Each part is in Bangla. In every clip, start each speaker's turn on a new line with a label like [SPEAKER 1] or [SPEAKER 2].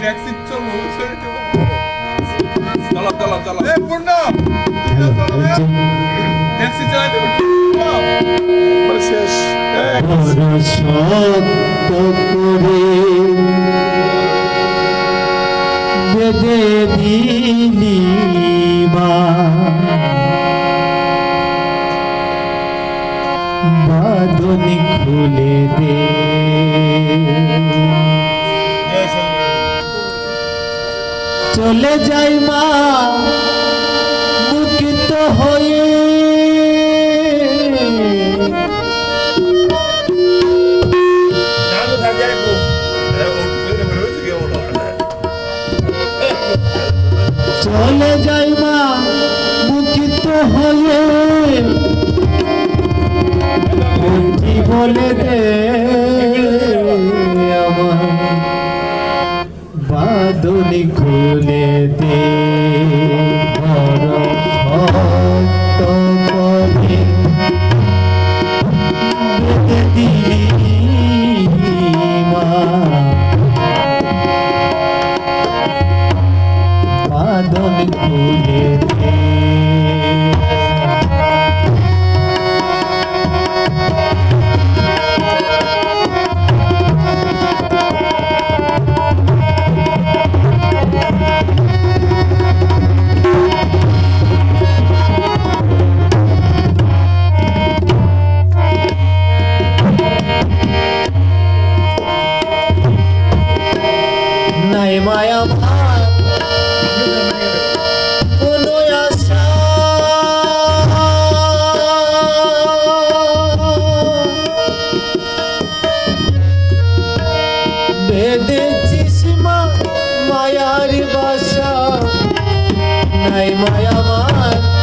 [SPEAKER 1] ট্যাক্সি?
[SPEAKER 2] চলো চলো চলো
[SPEAKER 1] এ পূর্ণ ট্যাক্সি?
[SPEAKER 2] মানে শেষ।
[SPEAKER 3] করে বেঁধে দিলি মা বাঁধনি খুলে দে চলে যাই মা মুক্ত হয়ে। চলে যাই বাদনি খুলে দে মা মায়ার বাসা। নাই মায়া মার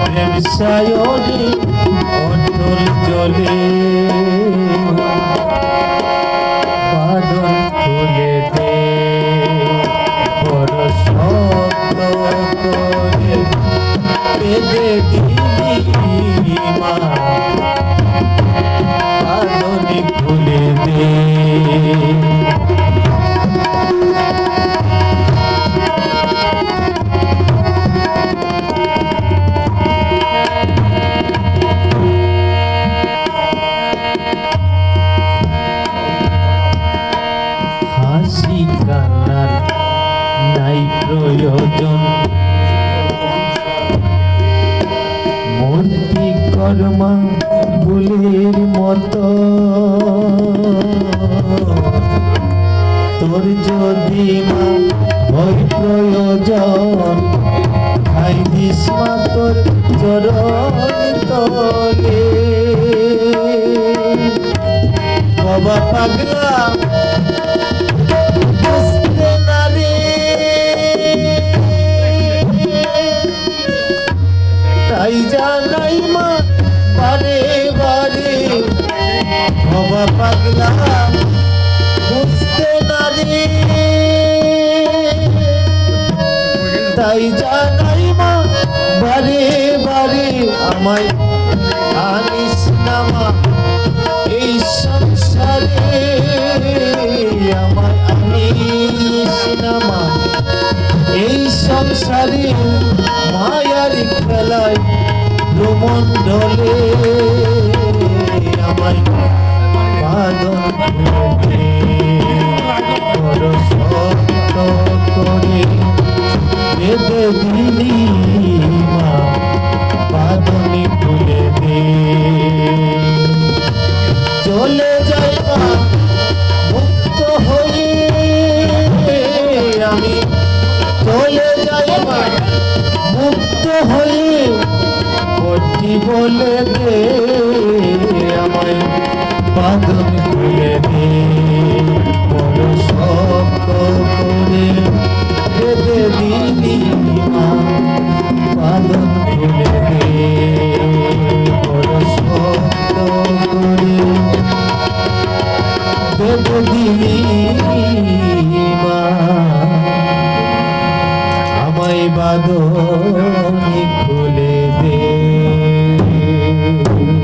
[SPEAKER 3] প্রেম সায়রে অটল জলে হাসি কান্নার নাই প্রয়োজন। মূর্তি কর্মা ফুলের মতো। তোর যদি হয় প্রয়োজন, খাই দিস মা তোর চরণ তলে। বাবা পাগলা পাগলা, বুঝতে না তাই জানাই মা, বারে বারে আমায় আনিস না মা। এই সংসারে আমায় আনিস না মা। এই সংসারে মায়ার খেলায় প্রমণ্ডলে আমায় মুক্ত হয়ে কটি বলে দে আমায়। বাঁধন